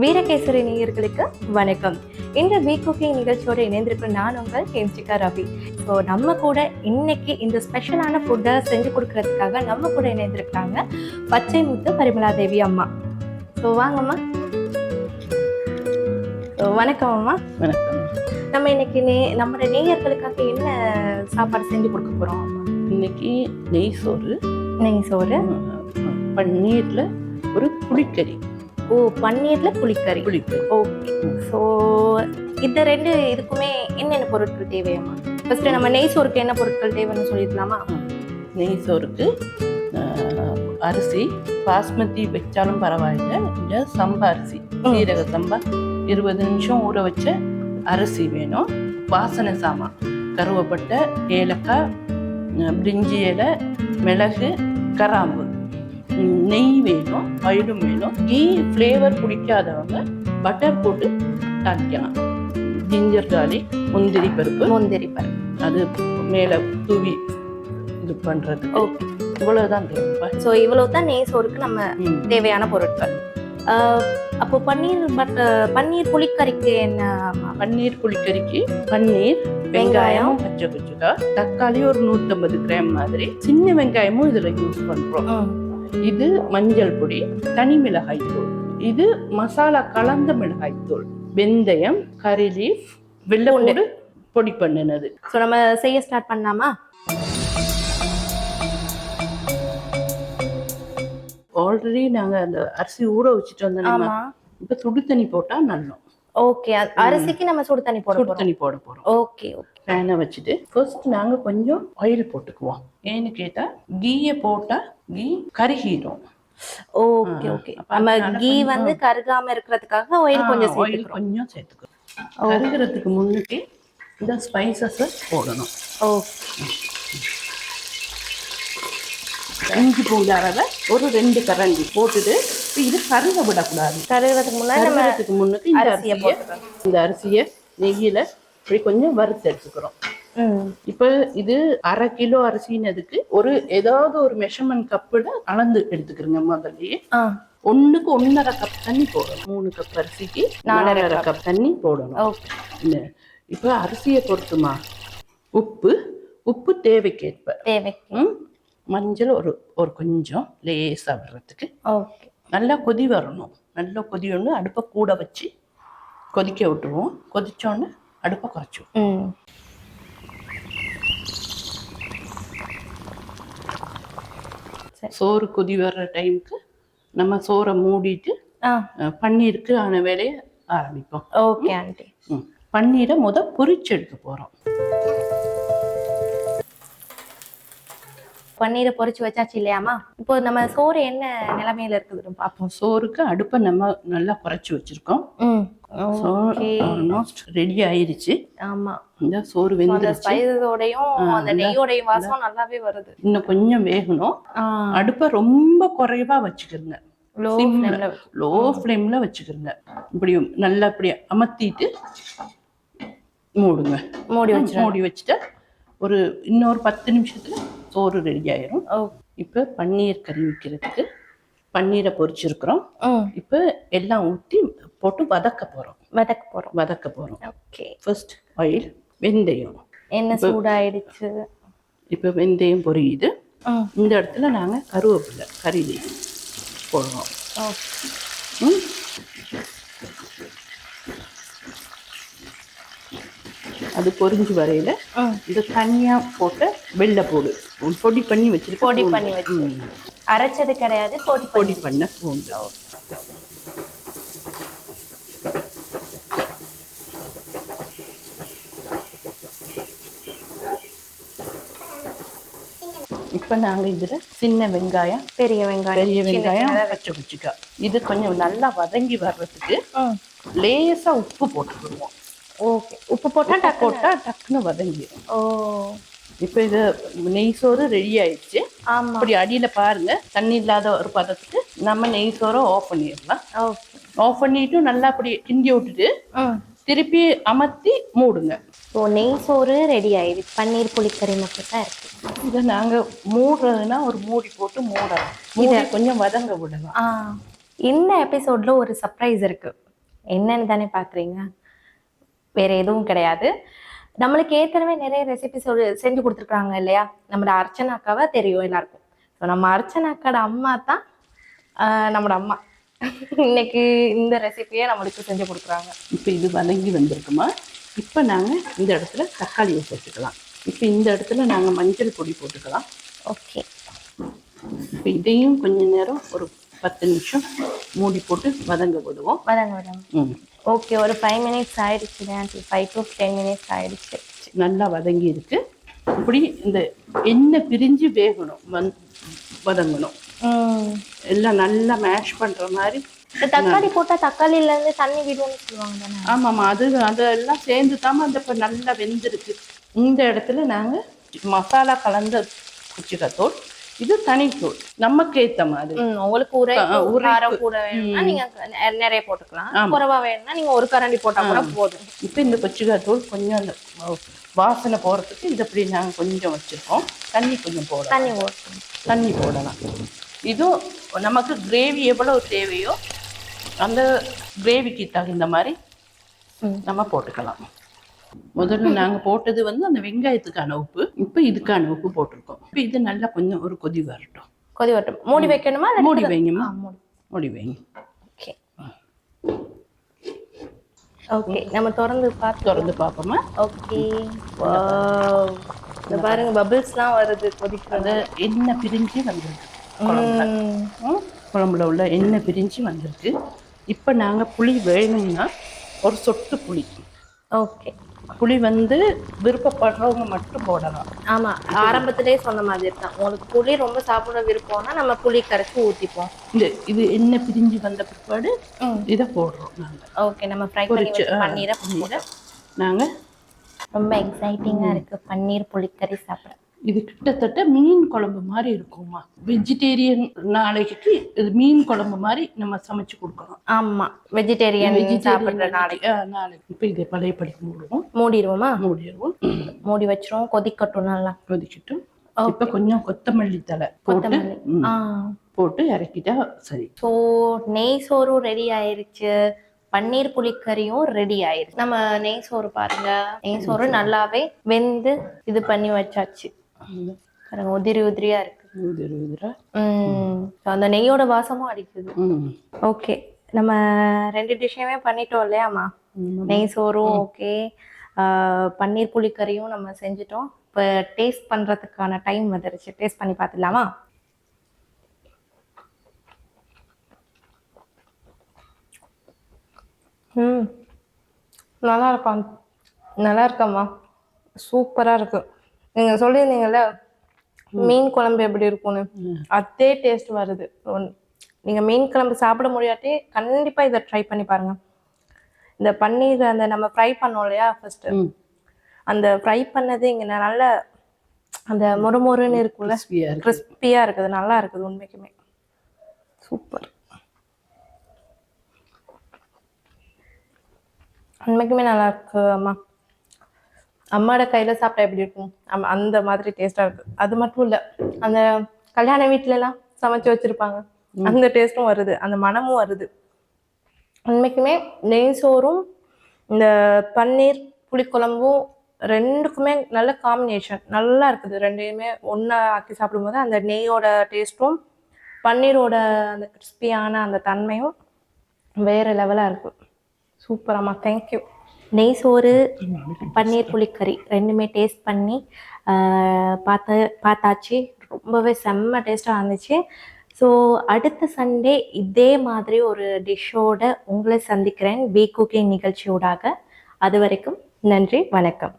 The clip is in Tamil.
வீரகேசரி நேயர்களுக்கு வணக்கம். இந்த வீக் குக்கிங் நிகழ்ச்சியோட இணைந்திருக்கிற நான் உங்கள் ஹேம்சிகா ரவி. ஸோ நம்ம கூட இன்னைக்கு இந்த ஸ்பெஷலான ஃபுட்டை செஞ்சு கொடுக்கறதுக்காக நம்ம கூட இணைந்திருக்காங்க பச்சை முத்து பரிமலா தேவி அம்மா. ஸோ வாங்கம்மா. வணக்கம் அம்மா. வணக்கம். நம்ம இன்னைக்கு நே நம்மளோட நேயர்களுக்காக என்ன சாப்பாடு செஞ்சு கொடுக்க போகிறோம் இன்னைக்கு நெய் சோறு. நெய் சோறு. பன்னீர்ல ஒரு புளிக்கறி. ஓ பன்னீரில் புளிக்கறி. புளிக்கறி ஓகே. ஸோ இந்த ரெண்டு இதுக்குமே என்னென்ன பொருட்கள் தேவையம்மா? ஃபர்ஸ்ட் நம்ம நெய் சோறுக்கு என்ன பொருட்கள் தேவைன்னு சொல்லிடலாமா நெய் சோறுக்கு அரிசி பாஸ்மதி வச்சாலும் பரவாயில்லை. இல்லை சம்பா அரிசி சீரக சம்பா இருபது நிமிஷம் ஊற வச்ச அரிசி வேணும். வாசனை சாமான் கருவப்பட்டை ஏலக்காய் பிரிஞ்சி இலை மிளகு கராம்பு. நெய் வேணும் ஆயிலும் வேணும். கீ ஃப்ளேவர் பிடிக்காதவங்க பட்டர் போட்டு தாளிக்கலாம். ஜிஞ்சர் கார்லிக் முந்திரி பருப்பு. முந்திரி பருப்பு. அது மேலே தூவி இது பண்ணுறதுக்கு ஓகே. இவ்வளவுதான் தேவை ஸோ இவ்வளவு தான் நெய் சோறுக்கு நம்ம. தேவையான பொருட்கள். அப்போ பன்னீர் பட் பன்னீர் புளிக்கறிக்கு என்ன பன்னீர் புளிக்கறிக்கு பன்னீர் வெங்காயம் பச்சை குச்சுக்கா தக்காளி ஒரு நூற்றம்பது கிராம் மாதிரி. சின்ன வெங்காயமும் இதுல யூஸ் பண்றோம். ம். இது மஞ்சள் பொடி தனி மிளகாய் தூள். இது மசாலா கலந்த மிளகாய் தூள். வெந்தயம் கறி லீஃப் வெள்ளைப்பூடு பொடி பண்ணினது. ஸோ நம்ம செய்ய ஸ்டார்ட் பண்ணலாமா? ஆல்ரெடி நாங்க அந்த அரிசி ஊற வச்சுட்டு வந்தோம் இப்ப சுடு தண்ணி போட்டா நல்லோம். ஓகே அரிசிக்கு நம்ம சுடு தண்ணி போட சுடு தண்ணி போட போறோம். ஓகே ஓகே பேனை வச்சுட்டு ஃபர்ஸ்ட் நாங்க கொஞ்சம் ஆயில் போட்டுக்குவோம். ஏன்னு கேட்டா கீயை போட்டா கீ கருகிடும் ஓகே ஓகே நம்ம கீ வந்து கருகாம இருக்கிறதுக்காக ஆயில் கொஞ்சம் ஆயில் கொஞ்சம் சேர்த்துக்கணும் கருகிறதுக்கு முன்னுக்கு இந்த ஸ்பைசஸை போடணும். ஓகே இஞ்சி பூண்டு அரவை ஒரு ரெண்டு கரண்டி போட்டுட்டு இது கருக விடக்கூடாது. கருகிறதுக்கு முன்னாடி முன்னுக்கு இந்த அரிசியை இந்த அரிசியை நெய்யில இப்படி கொஞ்சம் வறுத்து எடுத்துக்கிறோம். இப்போ இது அரை கிலோ அரிசினதுக்கு ஒரு ஏதாவது ஒரு மெஷர்மெண்ட் கப்புல அளந்து எடுத்துக்கிறோங்க முதல்லயே. ஒண்ணுக்கு ஒன்னரை கப் தண்ணி போடணும். மூணு கப் அரிசிக்கு நாலரை கப் தண்ணி போடணும். இப்போ அரிசியை பொறுத்துமா? உப்பு உப்பு தேவைக்கேற்ப. தேவைக்கு? மஞ்சள் ஒரு ஒரு கொஞ்சம் லேசாக வர்றதுக்கு. ஓகே நல்லா கொதி வரணும். நல்லா கொதி வரணும். அடுப்பை கூட வச்சு கொதிக்க விட்டுருவோம். கொதிச்சோடனே அடுப்பை குறைச்சிடுவோம் ம். சோறு கொதி வர்ற டைமுக்கு நம்ம சோறை மூடிட்டு பன்னீருக்கு ஆன வேலையை ஆரம்பிப்போம். Okay aunty. பன்னீரை முத பொரிச்சு எடுக்க போகிறோம் பன்னீரை பொரிச்சு வச்சாச்சு இல்லையாமா இப்போ நம்ம சோறு என்ன நிலைமையில இருக்குதுன்னு பார்ப்போம். சோறுக்கு அடுப்பை நம்ம நல்லா குறைச்சி வச்சிருக்கோம். ஆல்மோஸ்ட் ரெடி ஆயிருச்சு. ஆமா. இந்த சோறு வெந்துருச்சு. அந்த. நெய்யோடையும் வாசம் நல்லாவே வருது. இன்னும் கொஞ்சம் வேகணும். அடுப்பை ரொம்ப குறைவா வச்சுக்கிறங்க லோ. ஃப்ளேம்ல வச்சுக்கிறங்க இப்படி நல்லா இப்படி அமர்த்திட்டு மூடுங்க. மூடி வச்சிருவோம் மூடி வச்சுட்டு ஒரு இன்னொரு பத்து நிமிஷத்துல சோறு ரெடி ஆயிரும். இப்போ பன்னீர் கறி வைக்கிறதுக்கு பன்னீரை பொரிச்சிருக்கிறோம். இப்போ எல்லாம் ஊற்றி போட்டு வதக்க போறோம். வதக்க போறோம். வதக்க போறோம். ஓகே. ஃபர்ஸ்ட் ஆயில் வெந்தயம். என்ன சூடாயிடுச்சு? இப்போ வெந்தயம் பொரியுது. இந்த இடத்துல நாங்கள் கருவேப்பிலை கறி leaf போடுறோம் ஓகே ம்? அது பொரிஞ்சு வரையில ம் இந்த தனியா போட்ட வெள்ளைப்பூடு பொடி பண்ணி வச்சிருக்க பொடி. பண்ணி வச்சு. அரைச்சது கிடையாது பொடி பொடி பொடி பண்ண பூண்டு. இப்போ நாங்க இதுல சின்ன வெங்காயம் பெரிய வெங்காயம் பெரிய வெங்காயம் பச்சை குச்சிக்காய் இது கொஞ்சம் நல்லா வதங்கி வர்றதுக்கு ம் லேசா உப்பு போட்டுக்கிடுவோம். ஓகே உப்பு போட்டா உப்பு டக்கு போட்டா டக்குன்னு வதங்கிடும் ஓ. இப்போ இது நெய் சோறு ரெடி ஆயிடுச்சு. அப்படி அடியில பாருங்க. தண்ணி இல்லாத ஒரு பதத்துக்கு நம்ம நெய் சோறை ஆஃப் பண்ணிடலாம். ஆஃப் பண்ணிட்டு நல்லா அப்படி கிண்டி விட்டுட்டு திருப்பி அமர்த்தி மூடுங்க. ஸோ நெய் சோறு ரெடி ஆயிடுச்சு. பன்னீர் புளிக்கறி மட்டும் தான் இருக்கு. இதை நாங்க மூடுறதுன்னா ஒரு மூடி போட்டு மூடலாம். மூடி கொஞ்சம் வதங்க விடலாம். இந்த எபிசோட்ல ஒரு சர்ப்ரைஸ் இருக்கு? என்னன்னு தானே பார்க்குறீங்க வேற எதுவும் கிடையாது. நம்மளுக்கு ஏற்கனவே நிறைய ரெசிபி சொல்லி செஞ்சு கொடுத்துருக்காங்க இல்லையா? நம்மளோட அர்ச்சனா அக்காவை தெரியும் எல்லாருக்கும். ஸோ நம்ம அர்ச்சனா அக்காவோட அம்மா தான் நம்மளோட அம்மா. இன்னைக்கு இந்த ரெசிபியை நம்மளுக்கு செஞ்சு கொடுக்குறாங்க. இப்போ இது வதங்கி வந்திருக்குமா? இப்போ நாங்கள் இந்த இடத்துல தக்காளியை சேர்த்துக்கலாம் இப்போ இந்த இடத்துல நாங்கள் மஞ்சள் பொடி போட்டுக்கலாம். ஓகே இப்போ இதையும் கொஞ்ச நேரம் ஒரு பத்து நிமிஷம் மூடி போட்டு வதங்க விடுவோம். வதங்க வதங்க ம். ஓகே ஒரு ஃபைவ் மினிட்ஸ் ஆயிடுச்சு ஃபைவ் டு டென் மினிட்ஸ் ஆயிடுச்சு. நல்லா வதங்கி இருக்கு. இப்படி இந்த எண்ணெய் பிரிஞ்சு வேகணும் வந் வதங்கணும். எல்லாம் நல்லா மேஷ் பண்ணுற மாதிரி இந்த தக்காளி போட்டா தக்காளில இருந்து தண்ணி விடும்னு சொல்லுவாங்க தானே? ஆமாம்மா அது அதெல்லாம் சேர்ந்து தான் அந்த இப்போ நல்லா வெந்திருக்கு. இந்த இடத்துல நாங்கள் மசாலா கலந்த குச்சிக்காத்தூள் இது தனித்தூள் நமக்கு ஏற்ற மாதிரி உங்களுக்கு உரை. காரம் கூட வேணும்னா நீங்க நிறைய போட்டுக்கலாம். குறைவா வேணும்னா நீங்க ஒரு கரண்டி போட்டா கூட போதும். இப்போ இந்த கொச்சிக்காத்தூள் கொஞ்சம் அந்த வாசனை போகிறதுக்கு இது அப்படி நாங்கள் கொஞ்சம் வச்சுருக்கோம். தண்ணி கொஞ்சம் போடலாம். தண்ணி ஊற்றணும் தண்ணி. போடலாம். இதுவும் நமக்கு கிரேவி எவ்வளவு தேவையோ அந்த கிரேவிக்கு தகுந்த மாதிரி. நம்ம போட்டுக்கலாம். முதல்ல நாங்கள் போட்டது வந்து அந்த வெங்காயத்துக்கான உப்பு இப்போ இதுக்கான உப்பு போட்டிருக்கோம். இப்போ இது நல்லா கொஞ்சம் ஒரு கொதி வரட்டும். கொதி வரட்டும். மூடி வைக்கணுமா? மூடி வைங்கம்மா. மூடி. வைங்க. ஓகே. ஓகே நம்ம திறந்து பார்த்து திறந்து பார்ப்போமா ஓகே. இந்த பாருங்க பபிள்ஸ்லாம் வருது கொதிக்கிறது எண்ணெய் பிரிஞ்சு வந்திருக்கு குழம்புல. உள்ள எண்ணெய் பிரிஞ்சு வந்திருக்கு. இப்போ நாங்கள் புளி வேணும்னா ஒரு சொட்டு புளி. ஓகே. புளி வந்து விருப்பப்படுறவங்க மட்டும் போடலாம். ஆமா ஆரம்பத்திலே சொன்ன மாதிரி தான். உங்களுக்கு புளி ரொம்ப சாப்பிட விருப்பம்னா நம்ம புளி கரைச்சி ஊத்திப்போம். இந்த இது எண்ணெய் பிரிஞ்சு வந்த பிற்பாடு. இதை போடுறோம் நாங்கள் ஓகே நம்ம ஃப்ரை பண்ணி பன்னீரை போட நாங்கள் ரொம்ப எக்ஸைட்டிங்கா இருக்கு. பன்னீர் புளிக்கறி சாப்பிட. இது கிட்டத்தட்ட மீன் குழம்பு மாதிரி இருக்குமா வெஜிடேரியன் நாளைக்கு இது மீன் குழம்பு மாதிரி நம்ம சமைச்சு கொடுக்கணும். ஆமா வெஜிடேரியன் சாப்பிடுற நாளைக்கு. நாளைக்கு. இப்போ இதை பழையபடி மூடுவோம். மூடிடுவோமா? மூடிடுவோம். மூடி வச்சிருவோம் கொதிக்கட்டும் நல்லா. கொதிச்சுட்டு இப்போ கொஞ்சம் கொத்தமல்லி தலை போட்டு போட்டு இறக்கிட்டா சரி. ஸோ நெய் சோறும் ரெடி ஆயிருச்சு. பன்னீர் புளிக்கறியும் ரெடி ஆயிருச்சு. நம்ம நெய் சோறு பாருங்க. நெய் சோறு. நல்லாவே வெந்து இது பண்ணி வச்சாச்சு. பாருங்க உதிரி உதிரியா இருக்கு. உதிரி உதிரா? அந்த நெய்யோட வாசமும் அடிக்குது. ஓகே. நம்ம ரெண்டு டிஷ்ஷுமே பண்ணிட்டோம் இல்லையாம்மா ம். நெய் சோறும் ஓகே. பன்னீர் புளிக்கறியும் நம்ம செஞ்சுட்டோம். இப்போ டேஸ்ட் பண்ணுறதுக்கான டைம் வந்துருச்சு. டேஸ்ட் பண்ணி பார்த்துடலாமா? ம். நல்லா இருக்கும் நல்லா இருக்கம்மா. சூப்பராக இருக்கு. நீங்கள் சொல்லியிருந்தீங்கல்ல மீன் குழம்பு எப்படி இருக்கும்னு. அதே டேஸ்ட் வருது. நீங்க மீன் குழம்பு சாப்பிட முடியாட்டி கண்டிப்பா இதை ட்ரை பண்ணி பாருங்க. இந்த பன்னீர் அந்த நம்ம ஃப்ரை பண்ணோம் இல்லையா ஃபர்ஸ்ட் அந்த ஃப்ரை பண்ணது இங்க நல்ல அந்த மொறுமொறுன்னு இருக்கும்ல. கிறிஸ்பியா இருக்குது. நல்லா இருக்குது உண்மைக்குமே. சூப்பர். உண்மைக்குமே நல்லா இருக்கு அம்மா. அம்மாவோட கையில சாப்பிட்டா எப்படி இருக்கும்? அந்த மாதிரி டேஸ்டா இருக்கு. அது மட்டும் இல்ல அந்த கல்யாண வீட்ல எல்லாம் சமைச்சு வச்சிருப்பாங்க. அந்த டேஸ்ட்டும் வருது அந்த மனமும் வருது. உண்மைக்குமே நெய் சோறும் இந்த பன்னீர் புளிக்குழம்பும் ரெண்டுக்குமே நல்ல காம்பினேஷன் நல்லா இருக்குது ரெண்டையுமே ஒன்றா ஆக்கி சாப்பிடும்போது அந்த நெய்யோட டேஸ்ட்டும் பன்னீரோட அந்த கிறிஸ்பியான அந்த தன்மையும் வேற லெவலாக இருக்கு சூப்பராம்மா தேங்க்யூ நெய் சோறு பன்னீர் புளிக்கறி ரெண்டுமே டேஸ்ட் பண்ணி பார்த்து பார்த்தாச்சு. ரொம்பவே செம்ம டேஸ்ட்டாக இருந்துச்சு. ஸோ அடுத்த சண்டே இதே மாதிரி ஒரு டிஷ்ஷோட உங்களை சந்திக்கிறேன். வீ குக்கிங் நிகழ்ச்சியோடாக. அது வரைக்கும் நன்றி வணக்கம்.